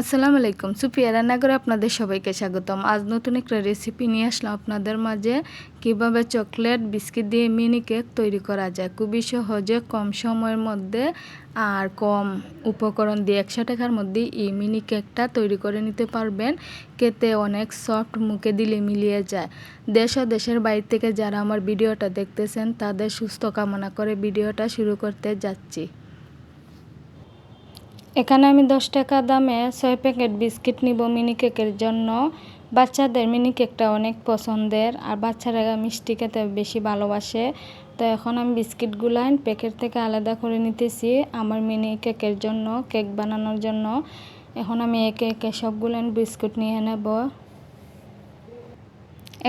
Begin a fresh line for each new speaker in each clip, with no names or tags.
আসসালামু আলাইকুম। সুপ্রিয়া রান্নাঘরে আপনাদের সবাইকে স্বাগতম। আজ নতুন একটা রেসিপি নিয়ে আসলাম আপনাদের মাঝে। কীভাবে চকলেট বিস্কিট দিয়ে মিনি কেক তৈরি করা যায়? খুবই সহজে, কম সময়ের মধ্যে আর কম উপকরণ দিয়ে একশো টাকার মধ্যে এই মিনি কেকটা তৈরি করে নিতে পারবেন। খেতে অনেক সফট মুখে দিলে মিলিয়ে যায়। দেশ ও দেশের বাইরে থেকে যারা আমার ভিডিওটা দেখতেছেন, তাদের সুস্থ কামনা করে ভিডিওটা শুরু করতে যাচ্ছি। এখানে আমি দশ টাকা দামে ছয় প্যাকেট বিস্কিট নিব মিনি কেকের জন্য। বাচ্চাদের মিনি কেকটা অনেক পছন্দের আর বাচ্চারা মিষ্টি খেতে বেশি ভালোবাসে। তো এখন আমি বিস্কিটগুলো প্যাকেট থেকে আলাদা করে নিতেছি আমার মিনি কেকের জন্য, কেক বানানোর জন্য। এখন আমি একে একে সবগুলো বিস্কুট নিয়ে নেব।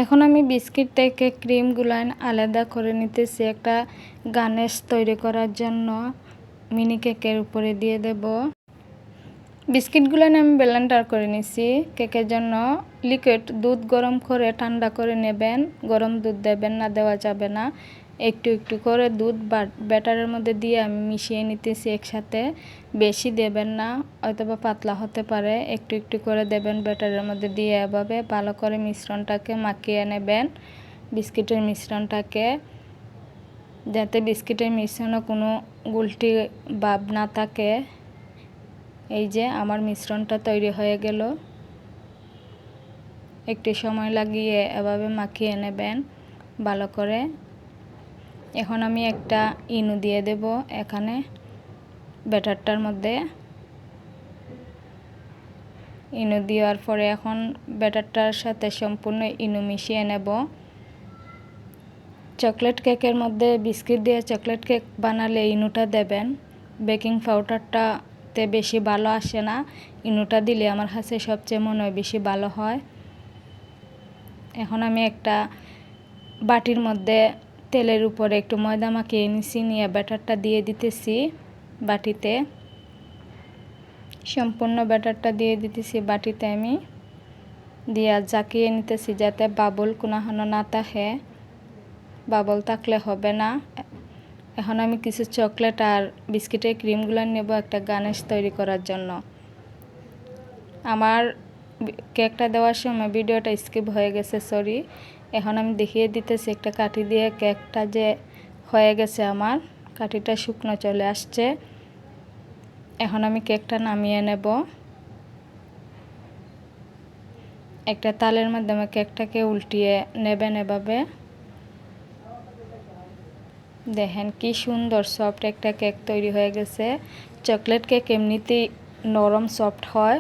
এখন আমি বিস্কিট থেকে ক্রিমগুলান আলাদা করে নিতেছি একটা গানেশ তৈরি করার জন্য। মিনি কেকের উপরে দিয়ে দেব। বিস্কিটগুলো আমি ব্লেন্ডার করে নিছি। কেকের জন্য লিকুইড দুধ গরম করে ঠান্ডা করে নেবেন। গরম দুধ দেবেন না, দেওয়া যাবে না। একটু একটু করে দুধ ব্যাটারের মধ্যে দিয়ে আমি মিশিয়ে নিতেছি একসাথে। বেশি দেবেন না, অথবা পাতলা হতে পারে। একটু একটু করে দেবেন ব্যাটারের মধ্যে দিয়ে এভাবে। ভালো করে মিশ্রণটাকে মাখিয়ে নেবেন বিস্কিটের মিশ্রণটাকে। যাতে বিস্কিটের মিশ্রণে কোনো গুলটি ভাব না থাকে। এই যে আমার মিশ্রণটা তৈরি হয়ে গেল। একটু সময় লাগিয়ে এভাবে মাখিয়ে নেবেন ভালো করে। এখন আমি একটা ইনু দিয়ে দেব এখানে ব্যাটারটার মধ্যে। ইনু দেওয়ার পরে এখন ব্যাটারটার সাথে সম্পূর্ণ ইনু মিশিয়ে নেব। চকলেট কেকের মধ্যে বিস্কিট দিয়ে চকলেট কেক বানালে ইনুটা দেবেন। বেকিং পাউডারটাতে বেশি ভালো আসে না। ইনুটা দিলে আমার কাছে সবচেয়ে মনে হয় বেশি ভালো হয়। এখন আমি একটা বাটির মধ্যে তেলের উপরে একটু ময়দা মাখিয়ে নিছি, নিয়ে ব্যাটারটা দিয়ে দিতেছি বাটিতে। সম্পূর্ণ ব্যাটারটা দিয়ে দিতেছি বাটিতে আমি। দিয়া জাকিয়ে নিতেছি যাতে বাবল কোনাহানো না থাকে। বাবল থাকলে হবে না। এখন আমি কিছু চকলেট আর বিস্কিটের ক্রিমগুলো নেব একটা গানেশ তৈরি করার জন্য। আমার কেকটা দেওয়ার সময় ভিডিওটা স্কিপ হয়ে গেছে সরি এখন আমি দেখিয়ে দিতেছি একটা কাঠি দিয়ে কেকটা যে হয়ে গেছে আমার, কাঠিটা শুকনো চলে আসছে। এখন আমি কেকটা নামিয়ে নেব। একটা তালের মাধ্যমে কেকটাকে উল্টিয়ে নেবেন এভাবে। দেখেন কি সুন্দর সফট একটা কেক তৈরি হয়ে গেছে। চকলেট কেক এমনিতেই নরম সফট হয়।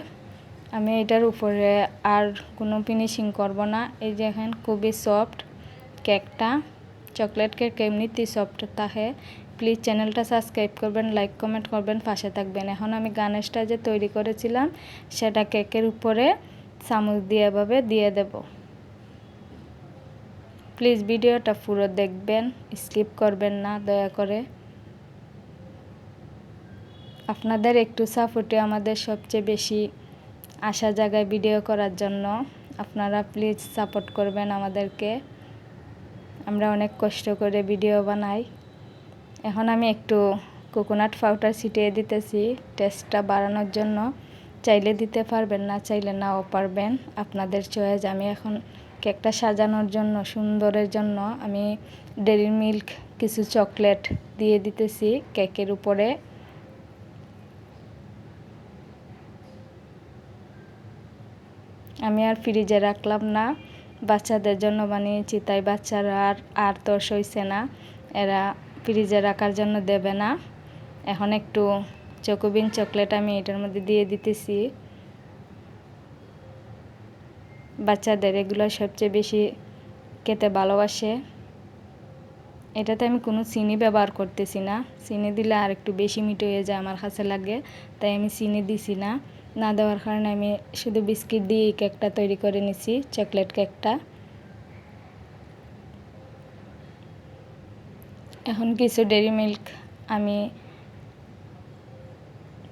আমি এটার উপরে আর কোনো ফিনিশিং করব না। এই যে এখন খুবই সফট কেকটা চকলেট কেক এমনিতেই সফট থাকে। প্লিজ চ্যানেলটা সাবস্ক্রাইব করবেন লাইক কমেন্ট করবেন, পাশে থাকবেন। এখন আমি গানেশটা যে তৈরি করেছিলাম, সেটা কেকের উপরে চামচ দিয়ে এভাবে দিয়ে দেব। প্লিজ ভিডিওটা পুরো দেখবেন, স্কিপ করবেন না, দয়া করে। আপনাদের একটু সাপোর্টে আমাদের সবচেয়ে বেশি আশা জায়গায় ভিডিও করার জন্য। আপনারা প্লিজ সাপোর্ট করবেন আমাদেরকে। আমরা অনেক কষ্ট করে ভিডিও বানাই। এখন আমি একটু কোকোনাট পাউডার ছিটিয়ে দিতেছি টেস্টটা বাড়ানোর জন্য। চাইলে দিতে পারবেন না, চাইলে নাও পারবেন। আপনাদের চয়েস আমি এখন কেকটা সাজানোর জন্য, সুন্দরের জন্য আমি ডেরি মিল্ক কিছু চকলেট দিয়ে দিতেছি কেকের উপরে। আমি আর ফ্রিজে রাখলাম না। বাচ্চাদের জন্য বানিয়েছি, তাই বাচ্চারা আর আর তো সইছে না। এরা ফ্রিজে রাখার জন্য দেবে না। এখন একটু চকোবিন চকলেট আমি এটার মধ্যে দিয়ে দিতেছি। বাচ্চাদের এগুলো সবচেয়ে বেশি খেতে ভালোবাসে। এটাতে আমি কোনো চিনি ব্যবহার করতেছি না। চিনি দিলে আর একটু বেশি মিঠে হয়ে যায় আমার কাছে লাগে, তাই আমি চিনি দিছি না। না দেওয়ার কারণে আমি শুধু বিস্কিট দিয়ে কেকটা তৈরি করে নিছি, চকলেট কেকটা। এখন কিছু ডেরি মিল্ক আমি,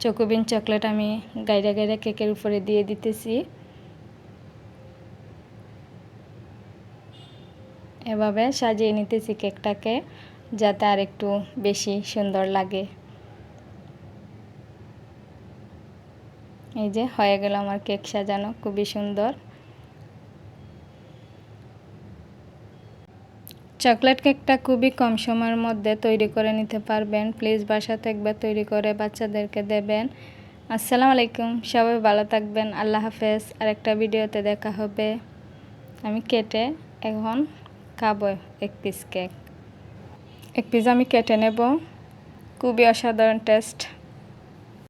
চকোবিন চকলেট আমি গাইরা গাইরা কেকের উপরে দিয়ে দিতেছি। এভাবে সাজিয়ে নিতেছি কেকটাকে যাতে আর একটু বেশি সুন্দর লাগে। এই যে হয়ে গেল আমার কেক সাজানো, খুবই সুন্দর। চকলেট কেকটা খুবই কম সময়ের মধ্যে তৈরি করে নিতে পারবেন। প্লিজ বাসাতে একবার তৈরি করে বাচ্চাদেরকে দেবেন। আসসালামু আলাইকুম, সবাই ভালো থাকবেন। আল্লাহ হাফেজ আর একটা ভিডিওতে দেখা হবে। আমি কেটে এখন খাব এক পিস কেক এক পিস আমি কেটে নেব। খুবই অসাধারণ টেস্ট